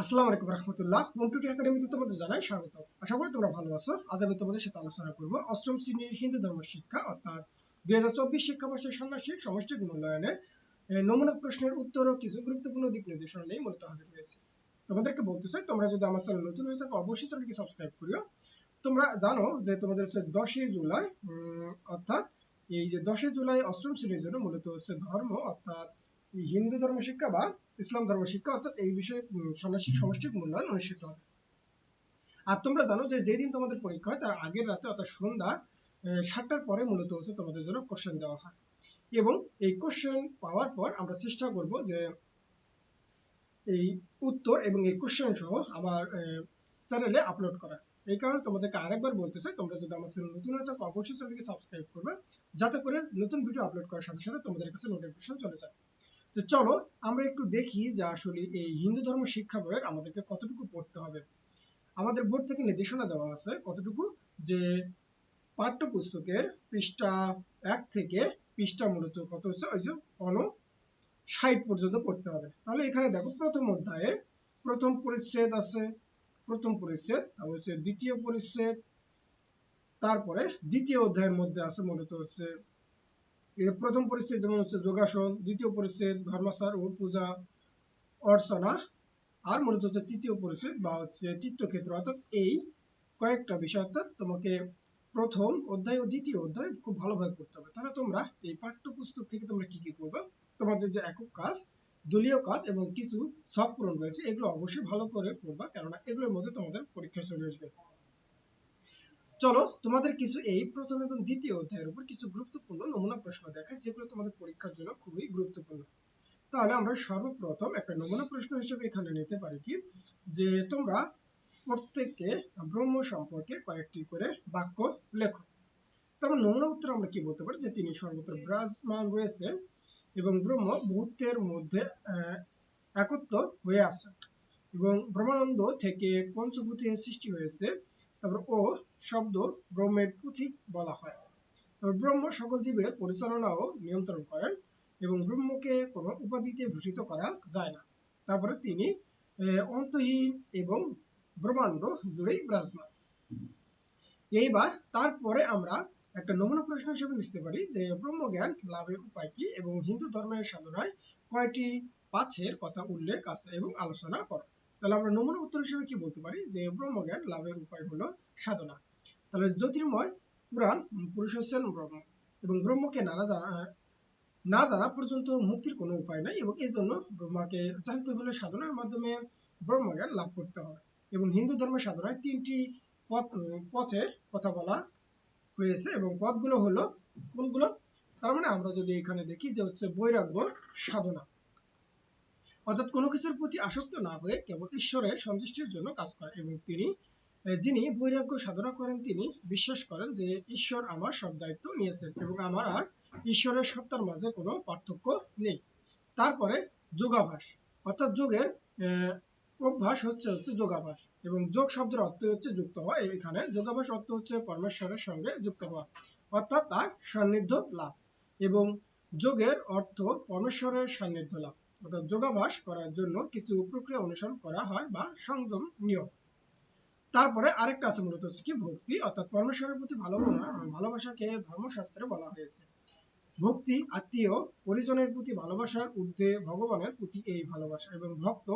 আসসালামু আলাইকুম রহমতুল্লাহ। মন্টুটি একাডেমিতে তোমাদের জানাই স্বাগত আশা করি তোমরা ভালো আছো। আজ আমি তোমাদের সাথে আলোচনা করব অষ্টম শ্রেণির হিন্দু ধর্ম শিক্ষা, অর্থাৎ দুই হাজার চব্বিশ শিক্ষাবর্ষের ষান্মাসিক সমষ্টিক মূল্যায়নে নমুনা প্রশ্নের উত্তর ও কিছু গুরুত্বপূর্ণ দিক নির্দেশনা নিয়ে মূলত হাজির হয়েছে। তোমাদেরকে বলতে চাই, তোমরা যদি আমার চ্যানেল নতুন হয়ে থাকো, অবশ্যই চ্যানেলকে সাবস্ক্রাইব করিও। তোমরা জানো যে তোমাদের হচ্ছে দশই জুলাই অর্থাৎ এই যে দশই জুলাই অষ্টম শ্রেণির জন্য মূলত হচ্ছে ধর্ম, অর্থাৎ হিন্দু ধর্ম শিক্ষা বা ইসলাম ধর্ম শিক্ষা অর্থাৎ এই বিষয়ে উম, ষান্মাসিক সমষ্টিক মূল্যায়ন অনুষ্ঠিত হবে। আর তোমরা জানো যে যেদিন তোমাদের পরীক্ষা হয় তার আগের রাতে অর্থাৎ সন্ধ্যা সাতটার পরে মূলত হচ্ছে তোমাদের জন্য কোশ্চেন দেওয়া হয়। এবং এই কোশ্চেন পাওয়ার পর আমরা চেষ্টা করব যে এই উত্তর এবং এই কোশ্চেন সহ আমার চ্যানেলে আপলোড করা এই কারণে তোমাদেরকে আরেকবার বলতে চাই তোমরা যদি আমার চ্যানেল নতুন হয়ে থাকো অবশ্যই চ্যানেলকে সাবস্ক্রাইব করবে যাতে করে নতুন ভিডিও আপলোড করার সাথে সাথে তোমাদের কাছে নোটিফিকেশন চলে যায়। তো চলো আমরা একটু দেখি যে আসলে এই হিন্দু ধর্ম শিক্ষা বইয়ের আমাদেরকে কতটুকু পড়তে হবে। আমাদের বোর্ড থেকে নির্দেশনা দেওয়া আছে কতটুকু যে পাঠ্যপুস্তকের পৃষ্ঠা এক থেকে পৃষ্ঠা মূলত কত হচ্ছে? ওই যে অন ষাট পর্যন্ত পড়তে হবে। তাহলে এখানে দেখো প্রথম অধ্যায়ে প্রথম পরিচ্ছেদ আছে। প্রথম পরিচ্ছেদ, তারপর হচ্ছে দ্বিতীয় পরিচ্ছেদ, তারপরে দ্বিতীয় অধ্যায়ের মধ্যে আছে মূলত হচ্ছে প্রথম পরিচ্ছেদ যেমন হচ্ছে যোগাসন, দ্বিতীয় পরিচ্ছেদ ধর্মাচার ও পূজা, অর্চনা, আর মূলত হচ্ছে তৃতীয় পরিচ্ছেদ বা হচ্ছে তীর্থক্ষেত্র অর্থাৎ এই কয়েকটা বিষয়, অর্থাৎ তোমাকে প্রথম অধ্যায় ও দ্বিতীয় অধ্যায় খুব ভালোভাবে পড়তে হবে। তাহলে তোমরা এই পাঠ্যপুস্তক থেকে তোমরা কি কি করবে? তোমাদের যে একক কাজ, দলীয় কাজ এবং কিছু সব পূরণ রয়েছে, এগুলো অবশ্যই ভালো করে পড়বা। কেননা এগুলোর মধ্যে তোমাদের পরীক্ষা চলে আসবে। চলো, তোমাদের কিছু এই প্রথম এবং দ্বিতীয় অধ্যায়ের উপর কিছু গুরুত্বপূর্ণ নমুনা প্রশ্ন দেখায় যেগুলো তোমাদের পরীক্ষার জন্য খুবই গুরুত্বপূর্ণ। তাহলে আমরা সর্বপ্রথম একটা নমুনা প্রশ্ন হিসেবে এখানে নিতে পারি কি? যে তোমরা প্রত্যেককে ব্রহ্ম সম্পর্কে কয়েকটি করে বাক্য লেখো। তারপর নমুনা উত্তর আমরা কি বলতে পারি? যে তিনি সর্বত্র বিরাজমান রয়েছেন এবং ব্রহ্ম মুহূর্তের মধ্যে একত্র হয়ে আছে এবং ব্রহ্মানন্দ থেকে পঞ্চভূতের সৃষ্টি হয়েছে। তারপর ও শব্দ ব্রহ্মের পুথিক বলা হয়। ব্রহ্ম সকল জীবের পরিচালনা ও নিয়ন্ত্রণ করেন এবং ব্রহ্মকে কোনো উপাধিতে ভূষিত করা যায় না। তারপরে তিনি অন্তহীন এবং ব্রহ্মাণ্ড জুড়েই বিরাজমান। এইবার তারপরে আমরা একটা নমুনা প্রশ্ন হিসেবে নিতে পারি যে ব্রহ্মজ্ঞান লাভের উপায় কি এবং হিন্দু ধর্মের সাধনায় কয়টি পাথের কথা উল্লেখ আছে এবং আলোচনা করো। তাহলে আমরা নমুনা উত্তর হিসেবে কি বলতে পারি? যে ব্রহ্মজ্ঞান লাভের উপায় হলো সাধনা। তাহলে জ্যোতির্ময় পুরাণ পুরুষ হচ্ছেন ব্রহ্ম এবং ব্রহ্মকে নানা জানা, না জানা পর্যন্ত মুক্তির কোনো উপায় নাই এবং এই জন্য ব্রহ্মাকে জানতে হলে সাধনার মাধ্যমে ব্রহ্মজ্ঞান লাভ করতে হবে এবং হিন্দু ধর্মের সাধনায় তিনটি পথ, পথের কথা বলা হয়েছে এবং পথগুলো হলো কোনগুলো? তার মানে আমরা যদি এখানে দেখি যে হচ্ছে বৈরাগ্য সাধনা। অর্থাৎ কোনো কিছুর প্রতি আসক্ত না হয়ে কেবল ঈশ্বরের সন্তুষ্টির জন্য কাজ করে এবং তিনি যিনি বৈরাগ্য সাধনা করেন, তিনি বিশ্বাস করেন যে ঈশ্বর আমার সব দায়িত্ব নিয়েছেন এবং আমার আর ঈশ্বরের সত্তার মাঝে কোনো পার্থক্য নেই। তারপরে যোগাভাস, অর্থাৎ যোগের অভ্যাস হচ্ছে হচ্ছে যোগাভাস এবং যোগ শব্দের অর্থ হচ্ছে যুক্ত হওয়া। এখানে যোগাভাস অর্থ হচ্ছে পরমেশ্বরের সঙ্গে যুক্ত হওয়া, অর্থাৎ তার সান্নিধ্য লাভ এবং যোগের অর্থ পরমেশ্বরের সান্নিধ্য লাভ। অর্থাৎ যোগাভাস করার জন্য কিছু প্রক্রিয়া অনুসরণ করা হয় বা সংযম নিয়ম তারপরে আরেকটা আছে মূলত হচ্ছে কি ভক্তি, অর্থাৎ পরমেশ্বরের প্রতি ভালোবাসা, ভালোবাসাকে ধর্মশাস্ত্রে বলা হয়েছে। ভক্তি, আত্মীয়, পরিজনের প্রতি ভালোবাসার ঊর্ধ্বে ভগবানের প্রতি এই ভালোবাসা এবং ভক্ত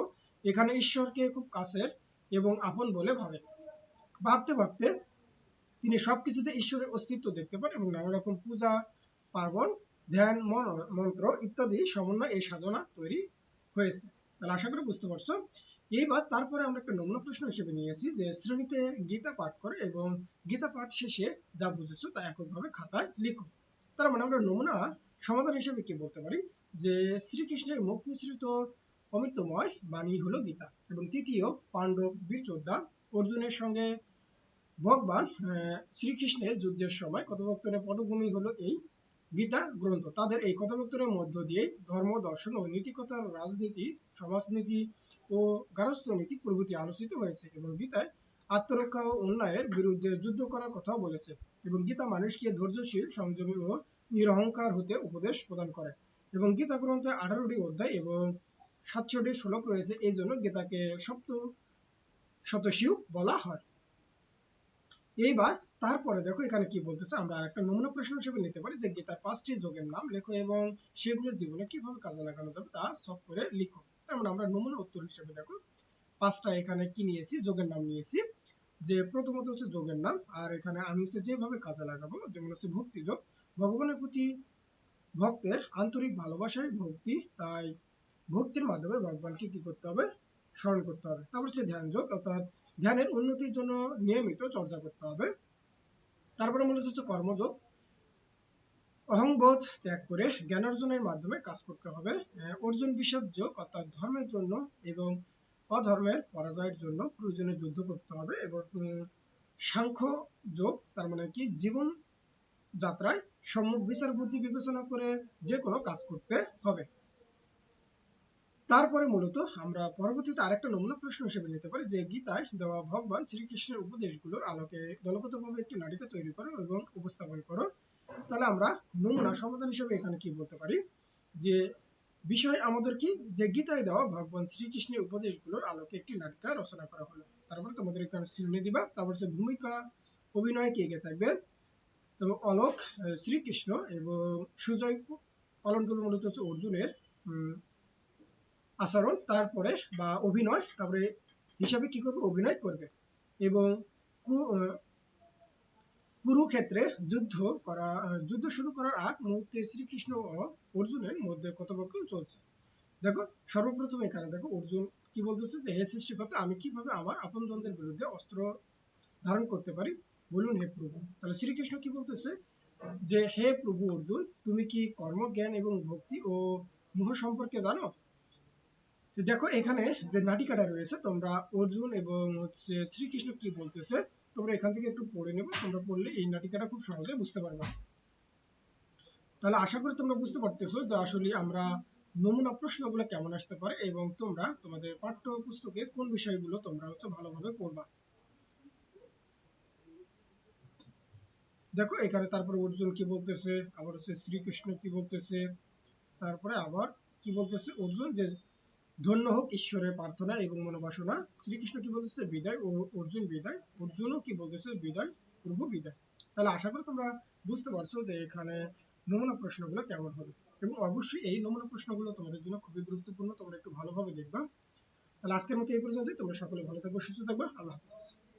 এখানে ঈশ্বরকে খুব কাছের এবং আপন বলে ভাবে। ভাবতে ভাবতে তিনি সবকিছুতে ঈশ্বরের অস্তিত্ব দেখতে পান এবং নানা রকম পূজা, পার্বণ ধ্যান, মন- মন্ত্র ইত্যাদি সমন্বয় এই সাধনা তৈরি হয়েছে। তাহলে আশা করি বুঝতে পারছ। এইবার তারপরে আমরা একটা নমুনা প্রশ্ন হিসেবে নিয়েছি যে শ্রেণীতে গীতা পাঠ করে এবং গীতা পাঠ শেষে যা তা এককভাবে খাতায় লিখো। তার মানে আমরা নমুনা সমাধান হিসেবে কি বলতে পারি? যে শ্রীকৃষ্ণের মুখ মিশ্রিত অমৃতময় বাণী হলো গীতা এবং তৃতীয় পাণ্ডব বীর অর্জুনের সঙ্গে ভগবান শ্রীকৃষ্ণের যুদ্ধের সময় কথোপকথনের পটভূমি হলো এই গীতা গ্রন্থ তাদের এই কথোপকথনের মধ্য দিয়ে ধর্ম, দর্শন ও নীতিকথার রাজনীতি, সমাজনীতি ও গারস্থ-নীতি প্রভৃতি আলোচিত হয়েছে এবং গীতায় আত্মরক্ষা ও অন্যায়ের বিরুদ্ধে যুদ্ধ করার কথাও বলেছে এবং গীতা মানুষকে ধৈর্যশীল, সংযমী ও নিরহংকার হতে উপদেশ প্রদান করে এবং গীতা গ্রন্থে আঠারোটি অধ্যায় এবং সাতশোটি শ্লোক রয়েছে। এই জন্য গীতাকে সপ্ত শতশীও বলা হয়। এইবার তারপরে দেখো এখানে কি বলতেছে, আমরা আরেকটা নমুনা প্রশ্ন হিসেবে নিতে পারি যে গীতার পাঁচটি যোগের নাম লেখো এবং সেগুলো জীবনে কীভাবে কাজে লাগানো যাবে তা সব করে লিখো। তার মানে আমরা নমুনা উত্তর হিসেবে দেখো, পাঁচটা এখানে কি নিয়েছি, যোগের নাম নিয়েছি। যে প্রথমত হচ্ছে যোগের নাম, আর এখানে আমি হচ্ছে যেভাবে কাজে লাগাবো, যেমন হচ্ছে ভক্তি যোগ। ভগবানের প্রতি ভক্তের আন্তরিক ভালোবাসায় ভক্তি, তাই ভক্তির মাধ্যমে ভগবানকে কি করতে হবে? স্মরণ করতে হবে। তারপর হচ্ছে ধ্যান যোগ, অর্থাৎ ধ্যানের উন্নতির জন্য নিয়মিত চর্চা করতে হবে। তারপরে মূলত হচ্ছে কর্মযোগ। অহংবোধ ত্যাগ করে জ্ঞান অর্জনের মাধ্যমে কাজ করতে হবে। অর্জুন বিষাদ যোগ অর্থাৎ ধর্মের জন্য এবং অধর্মের পরাজয়ের জন্য প্রয়োজনে যুদ্ধ করতে হবে এবং সাংখ্য যোগ, তার মানে কি জীবন যাত্রায় সম্মুখ বিচার বুদ্ধি বিবেচনা করে যে কোনো কাজ করতে হবে। তারপরে মূলত আমরা পরবর্তীতে আরেকটা নমুনা প্রশ্ন হিসেবে নিতে পারি যে গীতায় দেওয়া ভগবান, শ্রীকৃষ্ণের উপদেশগুলোর আলোকে দলগতভাবে একটি নাটিকা তৈরি করো এবং উপস্থাপন করো। তাহলে আমরা নমুনা সমাধান হিসেবে এখানে কি বলতে পারি? যে বিষয় আমাদের কি? যে গীতায় দেওয়া ভগবান শ্রীকৃষ্ণের উপদেশগুলোর আলোকে একটি নাটিকা রচনা করা হলো। তারপরে তোমাদের এখানে শ্রেণি দিবা। তারপর সে ভূমিকা, অভিনয় কে কে থাকবে? এবং অলোক, শ্রীকৃষ্ণ এবং সুজয় করবে মূলত হচ্ছে অর্জুনের আচরণ, তারপরে বা অভিনয়, তারপরে হিসাবে কি করবে? অভিনয় করবে। এবং কুরুক্ষেত্রে যুদ্ধ করা যুদ্ধ শুরু করার আগ মুহূর্তে শ্রীকৃষ্ণ ও অর্জুনের মধ্যে কথোপকথন চলছে। দেখো, সর্বপ্রথম এখানে দেখো, অর্জুন কি বলতেছে যে, হে সৃষ্টিকর্তা, আমি কীভাবে আমার আপনজনদের বিরুদ্ধে অস্ত্র ধারণ করতে পারি? বলুন, হে প্রভু। তাহলে শ্রীকৃষ্ণ কি বলতেছে? যে, হে প্রভু অর্জুন, তুমি কি কর্মজ্ঞান এবং ভক্তি ও মোহ সম্পর্কে জানো? তো দেখো, এখানে যে নাটিকাটা রয়েছে, তোমরা অর্জুন এবং হচ্ছে শ্রীকৃষ্ণ কি বলতেছে, তোমরা এখান থেকে একটু পড়ে নেবে। তোমরা পড়লে এই নাটিকাটা খুব সহজে বুঝতে পারবে। তাহলে আশা করি তোমরা বুঝতে পারতেছো যে আসলে আমরা নমুনা প্রশ্নগুলো কেমন আসতে পারে এবং তোমরা তোমাদের পাঠ্য পুস্তকে কোন বিষয়গুলো তোমরা হচ্ছে ভালোভাবে পড়বা। দেখো, এখানে তারপরে অর্জুন কি বলতেছে, আবার হচ্ছে শ্রীকৃষ্ণ কি বলতেছে, তারপরে আবার কি বলতেছে, অর্জুন যে ধন্য হোক ঈশ্বরের প্রার্থনা এবং মনোবাসনা। শ্রীকৃষ্ণ কি বলতেছে? বিদায়। ও অর্জুন বিদায়। অর্জুনও কি বলতেছে? বিদায়। প্রভু বিদায়। তাহলে আশা করি তোমরা বুঝতে পারছ যে এখানে নমুনা প্রশ্নগুলো কেমন হবে। এবং অবশ্যই এই নমুনা প্রশ্নগুলো তোমাদের জন্য খুবই গুরুত্বপূর্ণ। তোমরা একটু ভালোভাবে দেখবা। তাহলে আজকের মতো এই পর্যন্তই। তোমরা সকলে ভালো থাকব, সুস্থ থাকবে। আল্লাহ হাফিজ।